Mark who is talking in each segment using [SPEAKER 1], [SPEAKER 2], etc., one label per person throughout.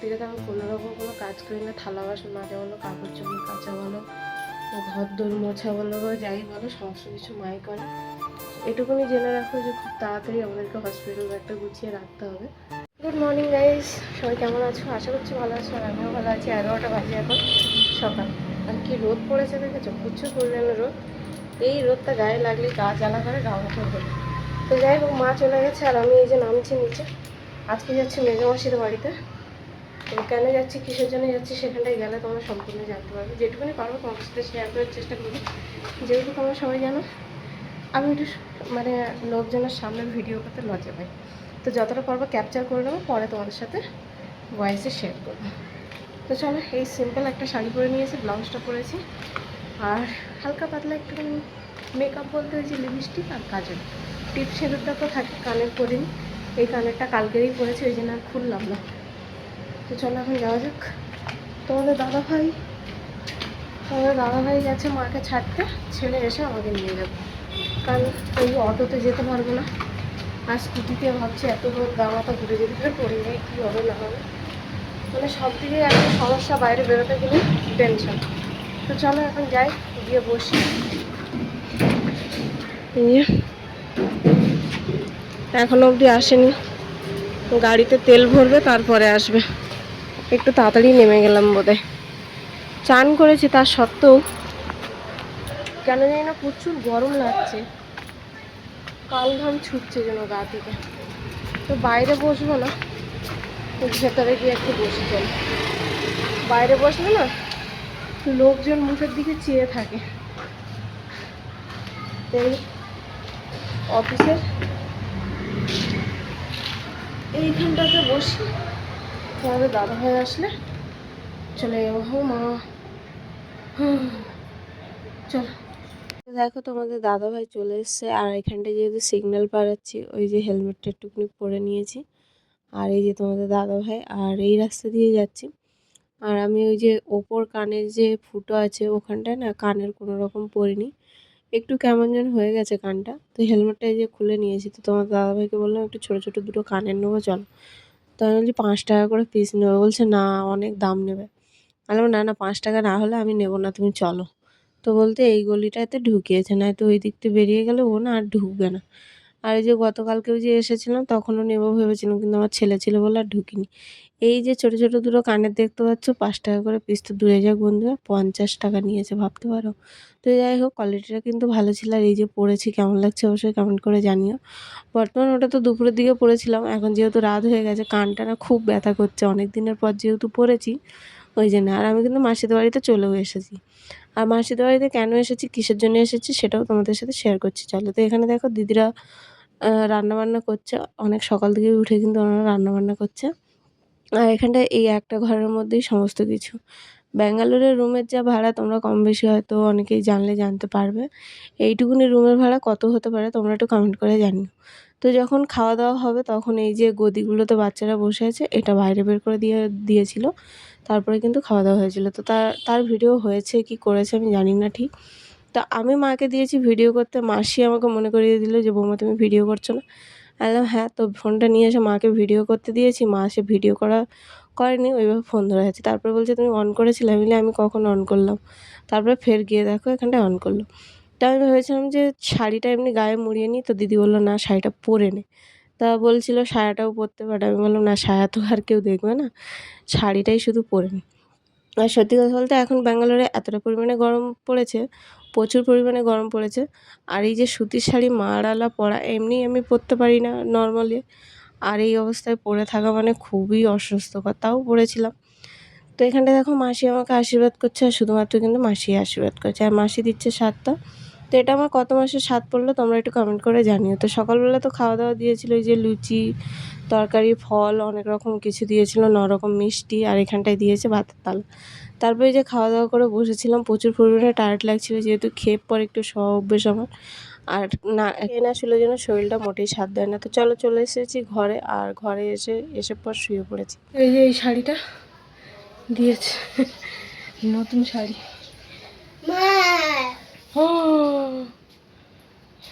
[SPEAKER 1] থেকে তো আমি কোনো রকম কোনো কাজ করি না। থালা বাসন মাজা বলো, কাপড় চোপড় কাচা বলো, ঘর দোর মোছা বলো যাই বলো, সমস্ত কিছু মাই করে। এটুকুনি জেনে রাখো যে খুব তাড়াতাড়ি আমাদেরকে হসপিটাল ব্যাগটা গুছিয়ে রাখতে হবে। গুড মর্নিং গাইস সবাই কেমন আছো? আশা করছি ভালো আছো আর আমিও ভালো আছি। এগারোটা বাজে এখন সকাল। আর কি রোদ পড়েছে দেখেছ? প্রচুর পরিমাণে রোদ। এই রোদটা গায়ে লাগলে গা জ্বালা করে, গা মতো করে তো যাই হোক, মা চলে গেছে আর আমি এই যে নামছি নিচে। আজকে যাচ্ছি মেঘমাসির বাড়িতে। কেন যাচ্ছি, কিসের জন্য যাচ্ছি, সেখানটায় গেলে তোমরা সম্পূর্ণ জানতে পারবে। যেটুকুনি পারব তোমার সাথে শেয়ার করার চেষ্টা করব। যেহেতু তোমরা সবাই জানো, আমি একটু মানে লোকজনের সামনে ভিডিও করতে লজ্জা পাই। তো যতটা পারব ক্যাপচার করে নেব, পরে তোমাদের সাথে ভয়েসে শেয়ার করব। তো চলো, এই সিম্পল একটা শাড়ি পরে নিয়েছি ব্লাউজটা পরেছি। আর হালকা পাতলা একটুখানি মেকআপ বলতে হয়েছে লিপস্টিক আর কাজল। টিপ সিঁদুরটা তো থাকে, কানের পরিনি এই কানেরটা কালকেরই পরেছি, ওই জন্য আর খুললাম না। তো চলো এখন যাওয়া যাক। তোমাদের দাদা ভাই তোমাদের দাদা ভাই গেছে মাকে ছাড়তে ছেলে এসে আমাকে নিয়ে যাবে। কারণ ওই অটোতে যেতে পারব না। আর স্কুটিতে ভাবছি এত রোদ গা মাথা ঘুরে যেতে পারে পড়ে গিয়ে কী হবে না হবে। মানে সব দিকে একটা সমস্যা বাইরে বেরোতে গেলে টেনশন তো চলো এখন যাই গিয়ে বসি। এই যে, এখনও অবধি আসেনি। গাড়িতে তেল ভরবে তারপরে আসবে। একটু তাড়াতাড়ি নেমে গেলাম বোধহয়। চান করেছি তার সত্ত্বেও কেন জানি না প্রচুর গরম লাগছে। কাল ঘাম ছুটছে যেন গা থেকে। তো বাইরে বসবো না ভেতরে গিয়ে একটু বসে চল বাইরে বসলে না লোকজন মুখের দিকে চেয়ে থাকে। এই অফিসের এইখানটাতে বসি। তোমাদের দাদা ভাই আসলে। চলে যাব হো মা। হুম, চলো। দেখো তোমাদের দাদা ভাই চলে এসছে আর এখানটায় যেহেতু সিগন্যাল পাড়াচ্ছি ওই যে হেলমেটটা একটুখানি পরে নিয়েছি। আর এই যে তোমাদের দাদা ভাই আর এই রাস্তা দিয়ে যাচ্ছি। আর আমি ওই যে ওপর কানের যে ফুটো আছে ওখানটায় না কানের কোনো রকম পরিনি। একটু কেমন যেন হয়ে গেছে কানটা। তো হেলমেটটা এই যে খুলে নিয়েছি। তো তোমার দাদাভাইকে বললাম একটু ছোটো ছোটো দুটো কানের নেব চলো। তো আমি বলছি পাঁচ টাকা করে পিস নেবে। বলছে না অনেক দাম নেবে। আমি বললাম, না না পাঁচ টাকা না হলে আমি নেব না তুমি চলো। তো বলতে এই গলিটাতে ঢুকিয়েছে না তো ওই দিকটা বেরিয়ে গেলে ও না আর ঢুকবে না। আর এই যে গতকালকেও যে এসেছিলাম, তখনও নেব ভেবেছিলাম, কিন্তু আমার ছেলে ছিল বলে আর ঢুকিনি। এই যে ছোটো ছোটো দুটো কানের দেখতে পাচ্ছ, পাঁচ টাকা করে পিস তো দূরে যাক বন্ধুরা, পঞ্চাশ টাকা নিয়েছে ভাবতে পারো। তো যাই হোক কোয়ালিটিটা কিন্তু ভালো ছিল আর এই যে পড়েছি, কেমন লাগছে অবশ্যই কমেন্ট করে জানিও। বর্তমান ওটা তো দুপুরের দিকে পড়েছিলাম, এখন যেহেতু রাত হয়ে গেছে, কানটা না খুব ব্যথা করছে। অনেক দিনের পর যেহেতু পড়েছি, ওই জন্য। আর আমি কিন্তু মাসিদের বাড়িতে চলেও এসেছি। আর মাসিদের বাড়িতে কেন এসেছি, কিসের জন্য এসেছি সেটাও তোমাদের সাথে শেয়ার করছি। চলো তো এখানে দেখো দিদিরা রান্নাবান্না করছে। অনেক সকাল থেকে উঠে কিন্তু ওনারা রান্নাবান্না করছে। আর এখানটায় এই একটা ঘরের মধ্যেই সমস্ত কিছু। ব্যাঙ্গালোরের রুমের যা ভাড়া তোমরা কম বেশি হয়তো অনেকেই জানলে জানতে পারবে। এইটুকুনি রুমের ভাড়া কত হতে পারে তোমরা একটু কমেন্ট করে জানিও। তো যখন খাওয়া দাওয়া হবে তখন এই যে গদিগুলোতে বাচ্চারা বসে আছে, এটা বাইরে বের করে দিয়ে, দিয়েছিল। তারপরে কিন্তু খাওয়া দাওয়া হয়েছিল। তো তার তার ভিডিও হয়েছে, কি করেছে আমি জানি না ঠিক। তো আমি মাকে দিয়েছি ভিডিও করতে, মাসি আমাকে মনে করিয়ে দিল যে, বৌমা, তুমি ভিডিও করছ না? বললাম হ্যাঁ তো ফোনটা নিয়ে এসে মাকে ভিডিও করতে দিয়েছি, মা সে ভিডিও করা করেনি, ওইভাবে ফোন ধরে আছে তারপরে বলছে, তুমি অন করেছিলে? আমি আমি কখন অন করলাম? তারপরে ফের গিয়ে দেখো, এখানটায় অন করল। তা আমি ভেবেছিলাম যে শাড়িটা এমনি গায়ে মুড়িয়ে নিই, তো দিদি বলল, না, শাড়িটা পরে নে। তা বলছিল, সায়াটাও পরতে পারে। আমি বললাম, না, সায়া তো আর কেউ দেখবে না, শাড়িটাই শুধু পরে নি। আর সত্যি কথা বলতে এখন ব্যাঙ্গালোরে এতটা পরিমাণে গরম পড়েছে, প্রচুর পরিমাণে গরম পড়েছে, আর এই যে সুতির শাড়ি মারালা পরা, এমনি আমি পরতে পারি না নর্মালি আর এই অবস্থায় পরে থাকা মানে খুবই অস্বস্থকর তাও পরেছিলাম। তো এখানটা দেখো মাসি আমাকে আশীর্বাদ করছে, আর শুধুমাত্র কিন্তু মাসি আশীর্বাদ করছে, আর মাসি দিচ্ছে সাতটা তো এটা আমার কত মাসের স্বাদ পড়ল তোমরা একটু কমেন্ট করে জানিও। তো সকালবেলা তো খাওয়া দাওয়া দিয়েছিল এই যে লুচি তরকারি ফল অনেক রকম কিছু দিয়েছিল ন রকম মিষ্টি আর এখানটায় দিয়েছে ভাতের তাল। তারপরে যে খাওয়া দাওয়া করে বসেছিলাম প্রচুর পরিমাণে টায়ার্ড লাগছিল যেহেতু খেয়ে পর একটু স্ব অভ্যেস আমার। আর না খেয়ে না শুলে যেন শরীরটা মোটেই সাথ দেয় না। তো চলো চলে এসেছি ঘরে আর ঘরে এসে এসে পর শুয়ে পড়েছি। এই যে এই শাড়িটা দিয়েছে নতুন শাড়ি। ও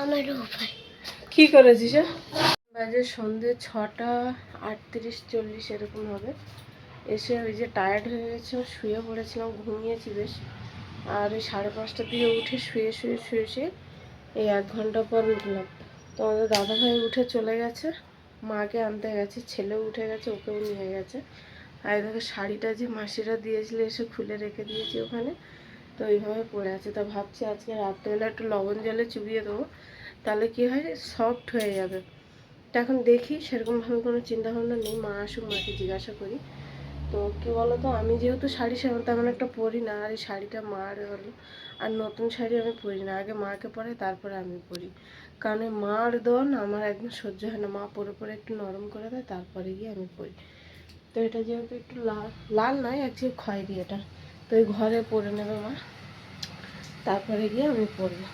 [SPEAKER 2] আমার উপায়।
[SPEAKER 1] কি করেছিস বাজে সন্ধে ছটা আটত্রিশ চল্লিশ এরকম হবে। এসে ওই যে টায়ার্ড হয়ে গেছিলাম শুয়ে পড়েছিলাম, ঘুমিয়েছি বেশ। আর ওই সাড়ে পাঁচটার দিকে উঠে শুয়ে শুয়ে শুয়ে শুয়ে এই এক ঘণ্টা পর উঠলাম। তো আমাদের দাদাভাই উঠে চলে গেছে, মাকে আনতে গেছে ছেলেও উঠে গেছে, ওকেও নিয়ে গেছে। আর দেখো শাড়িটা যে মাসিরা দিয়েছিল, এসে খুলে রেখে দিয়েছি ওখানে। তো এইভাবে পড়ে আছে। তো ভাবছি আজকে রাত্রেবেলা একটু লবণ জলে চুবিয়ে দেবো, তাহলে কি হয় সফট হয়ে যাবে। তো এখন দেখি, সেরকমভাবে কোনো চিন্তা ভাবনা নেই, মা আসুক, মাকে জিজ্ঞাসা করি। তো কী বলো তো আমি যেহেতু শাড়ি সেমন তেমন একটা পরি না, আর এই শাড়িটা মার হলো, আর নতুন শাড়ি আমি পরি না। আগে মাকে পরে তারপরে আমি পরি। কারণ মার দেওয়া না আমার একদম সহ্য হয় না। মা পরে পরে একটু নরম করে দেয়, তারপরে গিয়ে আমি পরি। তো এটা যেহেতু একটু লাল লাল নয় অ্যাকচুয়ালি খয়েরি এটা। তো এই ঘরে পরে নেবে মা। তারপরে গিয়ে আমি পরবো।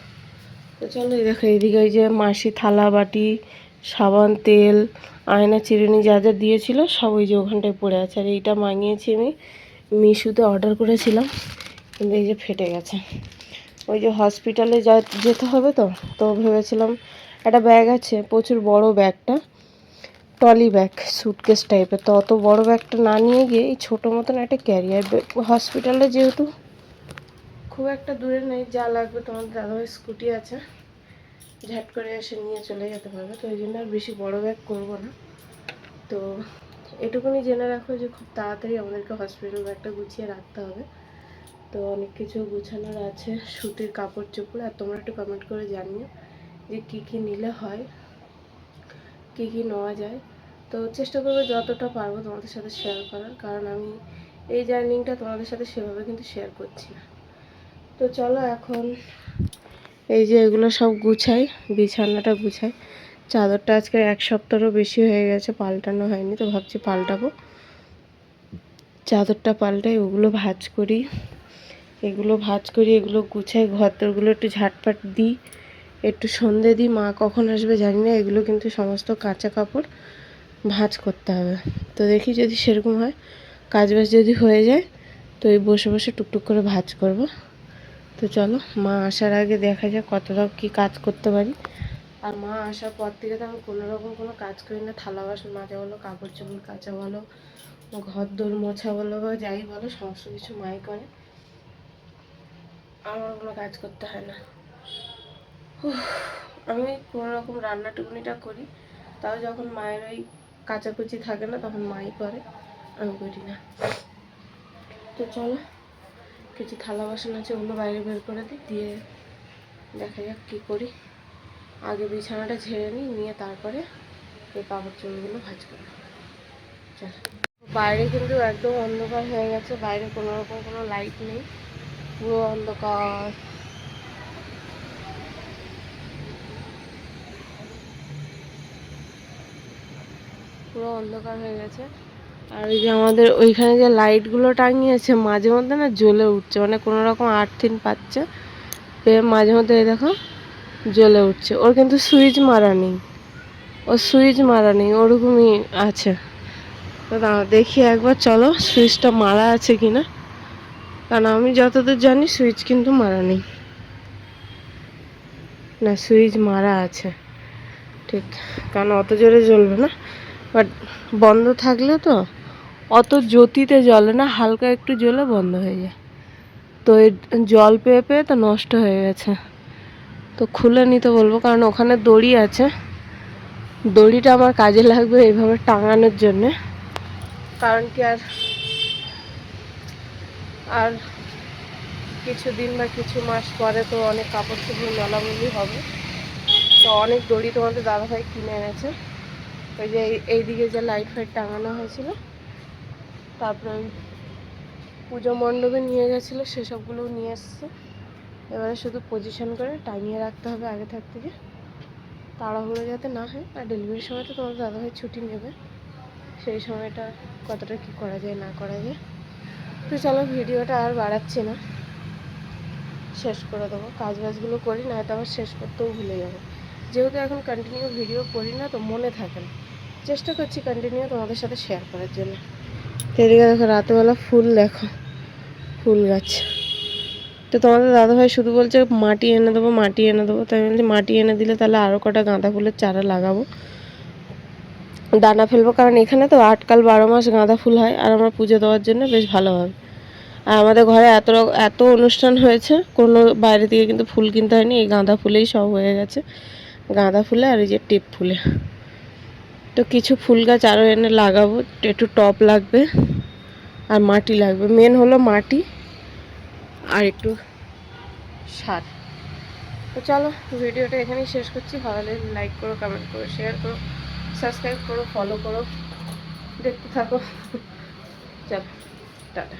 [SPEAKER 1] তো চলো এই দেখো, এইদিকে ওই যে মাসি থালা বাটি, সাবান, তেল, আয়না, চিরুনি যা যা দিয়েছিল সব ওই যে ওখানটায় পড়ে আছে। আর এইটা মাঙিয়েছি আমি, মিশুতে অর্ডার করেছিলাম, কিন্তু এই যে ফেটে গেছে। ওই যে হসপিটালে যা যেতে হবে তো তো ভেবেছিলাম একটা ব্যাগ আছে, প্রচুর বড় ব্যাগটা। টলি ব্যাগ সুটকেস টাইপের তো অত বড় ব্যাগটা না নিয়ে গিয়ে এই ছোটো মতন একটা ক্যারিয়ার হসপিটালে যেহেতু খুব একটা দূরে নেই, যা লাগবে তোমার দাদাভাই স্কুটি আছে। ঝাট করে এসে নিয়ে চলে যেতে পারবে। তো ওই জন্য আর বেশি বড় ব্যাগ করব না। তো এটুকুনি জেনে রাখো যে খুব তাড়াতাড়ি আমাদেরকে হসপিটাল ব্যাগটা গুছিয়ে রাখতে হবে। তো অনেক কিছু গুছানোর আছে, সুতির কাপড় চোপড়, আর তোমরা একটু কমেন্ট করে জানিও যে কী কী নিলে হয়। কী কী নেওয়া যায়। তো চেষ্টা করব যতটা পারব তোমাদের সাথে শেয়ার করার, কারণ আমি এই জার্নিংটা তোমাদের সাথে সেভাবে কিন্তু শেয়ার করছি না। তো চলো এখন এই যে এগুলো সব গুছাই, বিছানাটা গুছাই। চাদরটা আজকে এক সপ্তাহেরও বেশি হয়ে গেছে, পাল্টানো হয়নি, তো ভাবছি পাল্টাবো। চাদরটা পাল্টাই, ওগুলো ভাজ করি। এগুলো ভাজ করি, এগুলো গুছাই ঘর তোরগুলো একটু ঝাটপাট দিই। একটু সন্ধে দিই, মা কখন আসবে জানি না, এগুলো কিন্তু সমস্ত কাঁচা কাপড় ভাঁজ করতে হবে। তো দেখি যদি সেরকম হয়, কাজ বাজ যদি হয়ে যায়, তো এই বসে বসে টুকটুক করে ভাঁজ করব। তো চলো, মা আসার আগে দেখা যাক কতটা কী কাজ করতে পারি। আর মা আসার পর থেকে তো আমি কোনো রকম কোনো কাজ করি না, থালা বাসন মাজা বলো, কাপড় চোপড় কাচা বলো, ঘর দোর মোছা বলো বা যাই বলো, সমস্ত কিছু মাই করে। আমার কোনো কাজ করতে হয় না। আমি কোনো রকম রান্না টুকুনিটা করি, তাও যখন মায়ের ওই কাচাকুচি থাকে না, তখন মাই করে, আমি করি না। তো চলো, কিছু থালা বাসন আছে, ওগুলো বাইরে বের করে দিই, দিয়ে দেখা যাক কী করি। আগে বিছানাটা ঝেড়ে নিই, নিয়ে তারপরে এই কাপড় চোপড়গুলো ভাজ করি। চলো। বাইরে কিন্তু একদম অন্ধকার হয়ে গেছে, বাইরে কোনো রকম কোনো লাইট নেই, পুরো অন্ধকার। পুরো অন্ধকার হয়ে গেছে। আর ওই যে আমাদের ওইখানে যে লাইটগুলো টাঙিয়েছে, মাঝে মধ্যে না জ্বলে উঠছে। মানে কোনো রকম আর্থিন পাচ্ছে। মাঝে মধ্যে এই দেখো, জ্বলে উঠছে। ওর কিন্তু সুইচ মারা নেই। ওর সুইচ মারা নেই, ওরকমই আছে। তো দেখি একবার, চলো, সুইচটা মারা আছে কি না কারণ আমি যতদূর জানি, সুইচ কিন্তু মারা নেই। না, সুইচ মারা আছে। ঠিক, কারণ অত জোরে জ্বলবে না। বাট বন্ধ থাকলে তো অত জ্যোতিতে জ্বলে না, হালকা একটু জ্বলে বন্ধ হয়ে যায়। তো এই জল পেয়ে পেয়ে তো নষ্ট হয়ে গেছে। তো খুলে নিতে বলব, কারণ ওখানে দড়ি আছে। দড়িটা আমার কাজে লাগবে এইভাবে টাঙানোর জন্যে। কারণ কি আর আর কিছুদিন বা কিছু মাস পরে তো অনেক কাপড় চোপড় মেলামেলি হবে। তো অনেক দড়ি তোমাদের দাদাভাই কিনে এনেছে। ওই যে এই- এইদিকে যে লাইট ফাইট টাঙানো হয়েছিল, তারপরে ওই পুজো মণ্ডপে নিয়ে গেছিল সেসবগুলোও নিয়ে এসছে। এবারে শুধু পজিশন করে টাঙিয়ে রাখতে হবে আগে থাক থেকে। তাড়াহুড়ো যাতে না হয়, আর ডেলিভারির সময় তো তোমার দাদাভাই ছুটি নেবে। সেই সময়টা কতটা কি করা যায়, না করা যায়। তো চলো ভিডিওটা আর বাড়াচ্ছি না। শেষ করে দেবো। কাজ বাজগুলো করি না হয়তো আবার শেষ করতেও ভুলে যাব। যেহেতু এখন কন্টিনিউ ভিডিও করি না, তো মনে থাকে না। চেষ্টা করছি কন্টিনিউ তোমাদের সাথে শেয়ার করার জন্য। এদিকে দেখো, রাতেবেলা ফুল দেখো, ফুল গাছ। তো তোমাদের দাদাভাই শুধু বলছে, মাটি এনে দেবো, মাটি এনে দেবো। তাই বলছি, মাটি এনে দিলে তাহলে আরও কটা গাঁদা ফুলের চারা লাগাবো। দানা ফেলব, কারণ এখানে তো আটকাল বারো মাস গাঁদা ফুল হয়, আর আমার পুজো দেওয়ার জন্য বেশ ভালো হবে আর আমাদের ঘরে এত এত অনুষ্ঠান হয়েছে, কোনো বাইরে থেকে কিন্তু ফুল কিনতে হয়নি, এই গাঁদা ফুলেই সব হয়ে গেছে। গাঁদা ফুলে আর এই যে টিপ ফুলে। তো কিছু ফুল গাছ আরও এনে লাগাবো, একটু টপ লাগবে আর মাটি লাগবে। মেন হলো মাটি আর একটু সার। তো চলো, ভিডিওটা এখানেই শেষ করছি। ভালো লাগলে লাইক করো কমেন্ট করো শেয়ার করো সাবস্ক্রাইব করো ফলো করো। দেখতে থাকো। চলো, টাটা।